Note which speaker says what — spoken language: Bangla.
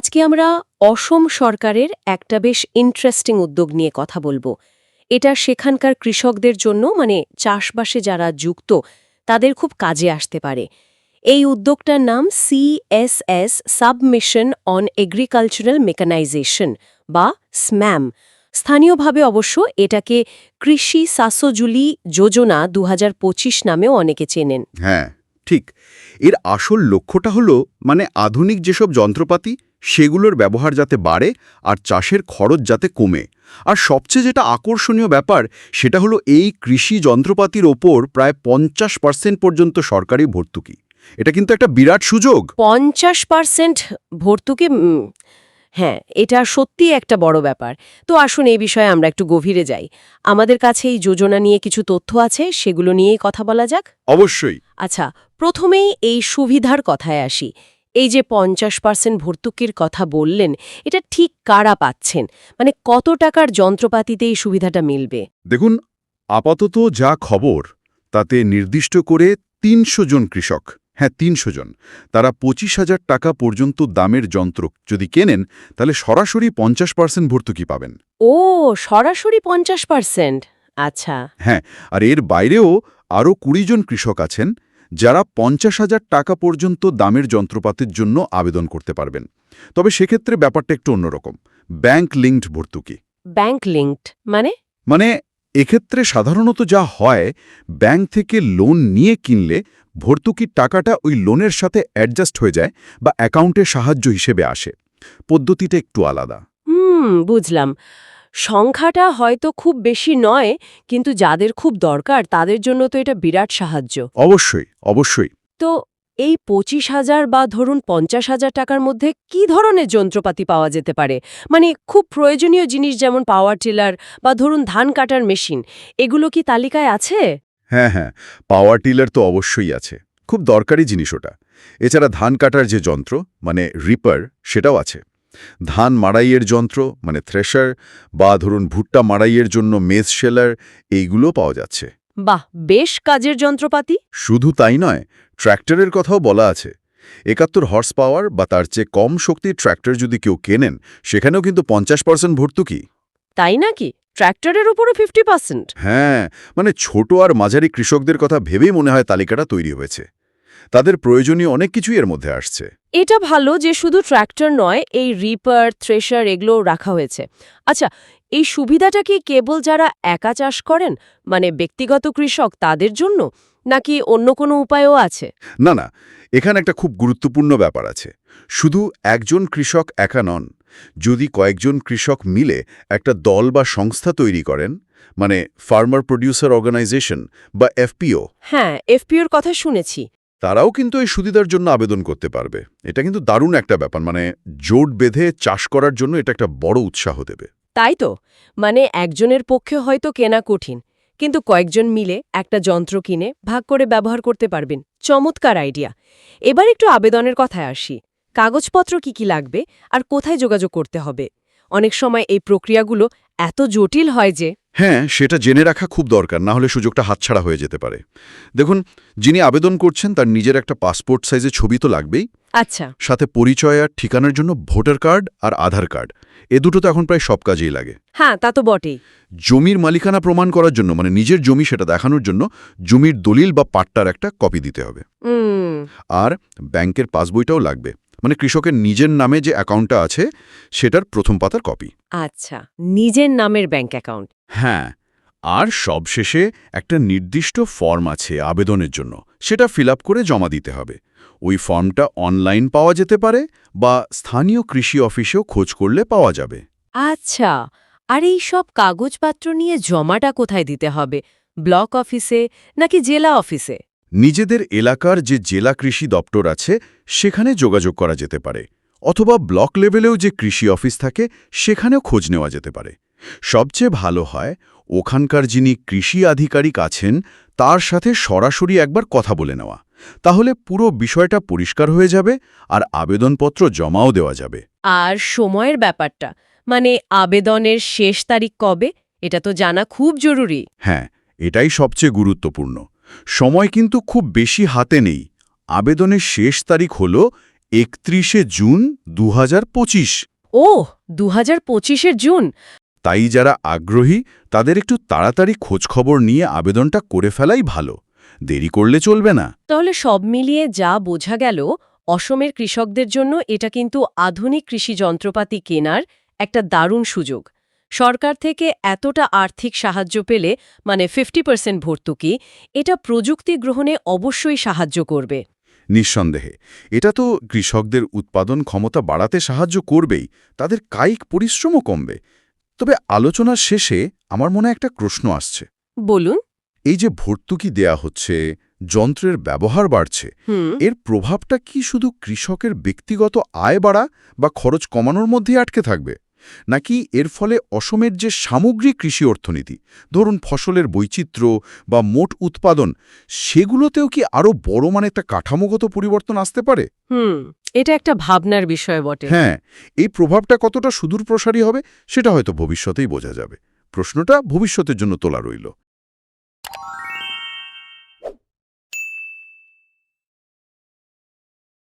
Speaker 1: আজকে আমরা অসম সরকারের একটা বেশ ইন্টারেস্টিং উদ্যোগ নিয়ে কথা বলব। এটা সেখানকার কৃষকদের জন্য মানে চাষবাসে যারা যুক্ত, তাদের খুব কাজে আসতে পারে। এই উদ্যোগটার নাম CSS submission on agricultural mechanization বা স্ম্যাম স্থানীয়ভাবে অবশ্য এটাকে কৃষি সাসোজুলি যোজনা দু হাজার পঁচিশ নামেও অনেকে চেনেন।
Speaker 2: হ্যাঁ ঠিক। এর আসল লক্ষ্যটা হলো মানে আধুনিক যেসব যন্ত্রপাতি সেগুলোর ব্যবহার যাতে বাড়ে আর চাষের খরচ যাতে কমে। আর সবচেয়ে যেটা আকর্ষণীয় ব্যাপার সেটা হলো এই কৃষি যন্ত্রপাতির ওপর প্রায় পঞ্চাশ পার্সেন্ট পর্যন্ত সরকারি ভর্তুকি। এটা কিন্তু একটা বিরাট সুযোগ।
Speaker 1: পঞ্চাশ পার্সেন্ট ভর্তুকি হ্যাঁ এটা সত্যি একটা বড় ব্যাপার। তো আসুন এই বিষয়ে আমরা একটু গভীরে যাই। আমাদের কাছে এই যোজনা নিয়ে কিছু তথ্য আছে সেগুলো নিয়েই কথা বলা যাক।
Speaker 2: অবশ্যই।
Speaker 1: আচ্ছা প্রথমেই এই সুবিধার কথায় আসি। এই যে পঞ্চাশ পার্সেন্ট ভর্তুকির কথা বললেন এটা ঠিক কারা পাচ্ছেন? মানে কত টাকার যন্ত্রপাতিতে এই সুবিধাটা মিলবে?
Speaker 2: দেখুন আপাতত যা খবর তাতে নির্দিষ্ট করে তিনশো জন কৃষক হ্যাঁ তিনশো জন। তারা পঁচিশ হাজার টাকা পর্যন্ত দামের যন্ত্র যদি কেনেন তাহলে সরাসরি পঞ্চাশ পার্সেন্ট ভর্তুকি পাবেন।
Speaker 1: ও সরাসরি পঞ্চাশ পার্সেন্ট আচ্ছা।
Speaker 2: হ্যাঁ আর এর বাইরেও আরও কুড়ি জন কৃষক আছেন যারা পঞ্চাশ হাজার টাকা পর্যন্ত দামের যন্ত্রপাতির জন্য আবেদন করতে পারবেন। তবে সেক্ষেত্রে ব্যাপারটা একটু অন্যরকম। ব্যাংক লিঙ্কড ভর্তুকি।
Speaker 1: ব্যাংক লিঙ্কড মানে?
Speaker 2: মানে এক্ষেত্রে সাধারণত যা হয় ব্যাংক থেকে লোন নিয়ে কিনলে ভর্তুকির টাকাটা ওই লোনের সাথে অ্যাডজাস্ট হয়ে যায় বা অ্যাকাউন্টে সাহায্য হিসেবে আসে। পদ্ধতিটা একটু আলাদা।
Speaker 1: হুম বুঝলাম। সংখ্যাটা হয়তো খুব বেশি নয় কিন্তু যাদের খুব দরকার তাদের জন্য তো এটা বিরাট সাহায্য।
Speaker 2: অবশ্যই অবশ্যই।
Speaker 1: তো এই পঁচিশ হাজার বা ধরুন পঞ্চাশ হাজার টাকার মধ্যে কি ধরনের যন্ত্রপাতি পাওয়া যেতে পারে? মানে খুব প্রয়োজনীয় জিনিস যেমন পাওয়ার টিলার বা ধরুন ধান কাটার মেশিন এগুলো কি তালিকায় আছে?
Speaker 2: হ্যাঁ হ্যাঁ পাওয়ার টিলার তো অবশ্যই আছে। খুব দরকারি জিনিস ওটা। এছাড়া ধান কাটার যে যন্ত্র মানে রিপার সেটাও আছে। ধান মাড়াইয়ের যন্ত্র মানে থ্রেশার বা ধরুন ভুট্টা মাড়াইয়ের জন্য মেজ শেলার এইগুলো পাওয়া যাচ্ছে।
Speaker 1: বাহ বেশ কাজের যন্ত্রপাতি।
Speaker 2: শুধু তাই নয় ট্র্যাক্টরের কথাও বলা আছে। একাত্তর হর্স পাওয়ার বা তার চেয়ে কম শক্তির ট্র্যাক্টর যদি কেউ কেনেন সেখানেও কিন্তু পঞ্চাশ পার্সেন্ট ভর্তুকি।
Speaker 1: তাই নাকি? ট্র্যাক্টরের উপরও ফিফটি পার্সেন্ট
Speaker 2: হ্যাঁ মানে ছোট আর মাঝারি কৃষকদের কথা ভেবেই মনে হয় তালিকাটা তৈরি হয়েছে। তাদের প্রয়োজনীয় অনেক কিছুই এর মধ্যে আসছে।
Speaker 1: এটা ভালো যে শুধু ট্র্যাক্টর নয় এই রিপার থ্রেশার এগুলো রাখা হয়েছে। আচ্ছা এই সুবিধাটা কি কেবল যারা একা চাষ করেন মানে ব্যক্তিগত কৃষক তাদের জন্য নাকি অন্য কোনো উপায়ও আছে?
Speaker 2: না না এখানে একটা খুব গুরুত্বপূর্ণ ব্যাপার আছে। শুধু একজন কৃষক একা নন যদি কয়েকজন কৃষক মিলে একটা দল বা সংস্থা তৈরি করেন মানে ফার্মার প্রডিউসার অর্গানাইজেশন বা এফপিও।
Speaker 1: হ্যাঁ এফপিওর কথা শুনেছি।
Speaker 2: তারাও কিন্তু এই সুবিধার জন্য আবেদন করতে পারবে। এটা কিন্তু দারুণ একটা ব্যাপার মানে জোট বেঁধে চাষ করার জন্য এটা একটা বড় উৎসাহ দেবে।
Speaker 1: তাই তো? মানে একজনের পক্ষে হয়তো কেনা কঠিন, কিন্তু কয়েকজন মিলে একটা যন্ত্র কিনে ভাগ করে ব্যবহার করতে পারবেন। চমৎকার আইডিয়া। এবার একটু আবেদনের কথায় আসি। কাগজপত্র কি কি লাগবে আর কোথায় যোগাযোগ করতে হবে? অনেক সময় এই প্রক্রিয়াগুলো এত জটিল হয় যে
Speaker 2: হ্যাঁ সেটা জেনে রাখা খুব দরকার না হলে সুযোগটা হাতছাড়া হয়ে যেতে পারে। দেখুন যিনি আবেদন করছেন তার নিজের একটা পাসপোর্ট সাইজের ছবি তো লাগবেই।
Speaker 1: আচ্ছা।
Speaker 2: সাথে পরিচয় আর ঠিকানার জন্য ভোটার কার্ড আর আধার কার্ড। এ দুটো তো এখন প্রায় সব কাজেই লাগে।
Speaker 1: হ্যাঁ তা তো বটেই।
Speaker 2: জমির মালিকানা প্রমাণ করার জন্য মানে নিজের জমি সেটা দেখানোর জন্য জমির দলিল বা পাট্টার একটা কপি দিতে হবে। আর ব্যাংকের পাসবইটাও লাগবে। মানে কৃষকের নিজের নামে যে অ্যাকাউন্টটা আছে সেটার প্রথম পাতার কপি
Speaker 1: আচ্ছা নিজের নামের ব্যাংক অ্যাকাউন্ট
Speaker 2: হ্যাঁ আর সবশেষে একটা নির্দিষ্ট ফর্ম আছে আবেদনের জন্য সেটা ফিল করে জমা দিতে হবে। ওই ফর্মটা অনলাইন পাওয়া যেতে পারে বা স্থানীয় কৃষি অফিসেও খোঁজ করলে পাওয়া যাবে।
Speaker 1: আচ্ছা আর এই সব কাগজপত্র নিয়ে জমাটা কোথায় দিতে হবে? ব্লক অফিসে নাকি জেলা অফিসে?
Speaker 2: নিজেদের এলাকার যে জেলা কৃষি দপ্তর আছে সেখানে যোগাযোগ করা যেতে পারে অথবা ব্লক লেভেলেও যে কৃষি অফিস থাকে সেখানেও খোঁজ নেওয়া যেতে পারে। সবচেয়ে ভালো হয় ওখানকার যিনি কৃষি আধিকারিক আছেন তার সাথে সরাসরি একবার কথা বলে নেওয়া। তাহলে পুরো বিষয়টা পরিষ্কার হয়ে যাবে আর আবেদনপত্র জমাও দেওয়া যাবে।
Speaker 1: আর সময়ের ব্যাপারটা মানে আবেদনের শেষ তারিখ কবে এটা তো জানা খুব জরুরি।
Speaker 2: হ্যাঁ এটাই সবচেয়ে গুরুত্বপূর্ণ। সময় কিন্তু খুব বেশি হাতে নেই। আবেদনের শেষ তারিখ হল একত্রিশে জুন দু
Speaker 1: ও দু হাজার জুন।
Speaker 2: তাই যারা আগ্রহী তাদের একটু তাড়াতাড়ি খোঁজখবর নিয়ে আবেদনটা করে ফেলাই ভালো। দেরি করলে চলবে না।
Speaker 1: তাহলে সব মিলিয়ে যা বোঝা গেল অসমের কৃষকদের জন্য এটা কিন্তু আধুনিক কৃষি যন্ত্রপাতি কেনার একটা দারুণ সুযোগ। সরকার থেকে এতটা আর্থিক সাহায্য পেলে মানে ফিফটি পার্সেন্ট ভর্তুকি এটা প্রযুক্তি গ্রহণে অবশ্যই সাহায্য করবে।
Speaker 2: নিঃসন্দেহে এটা তো কৃষকদের উৎপাদন ক্ষমতা বাড়াতে সাহায্য করবেই তাদের কায়িক পরিশ্রমও কমবে। তবে আলোচনার শেষে আমার মনে একটা প্রশ্ন আসছে।
Speaker 1: বলুন।
Speaker 2: এই যে ভর্তুকি দেয়া হচ্ছে যন্ত্রের ব্যবহার বাড়ছে এর প্রভাবটা কি শুধু কৃষকের ব্যক্তিগত আয় বাড়া বা খরচ কমানোর মধ্যেই আটকে থাকবে? নাকি এর ফলে অসমের যে সামগ্রিক কৃষি অর্থনীতি ধরুন ফসলের বৈচিত্র্য বা মোট উৎপাদন সেগুলোতেও কি আরও বড় মানে একটা কাঠামোগত পরিবর্তন আসতে পারে?
Speaker 1: হুম এটা একটা ভাবনার বিষয় বটে।
Speaker 2: হ্যাঁ এই প্রভাবটা কতটা সুদূর প্রসারী হবে সেটা হয়তো ভবিষ্যতেই বোঝা যাবে। প্রশ্নটা ভবিষ্যতের জন্য তোলা রইল।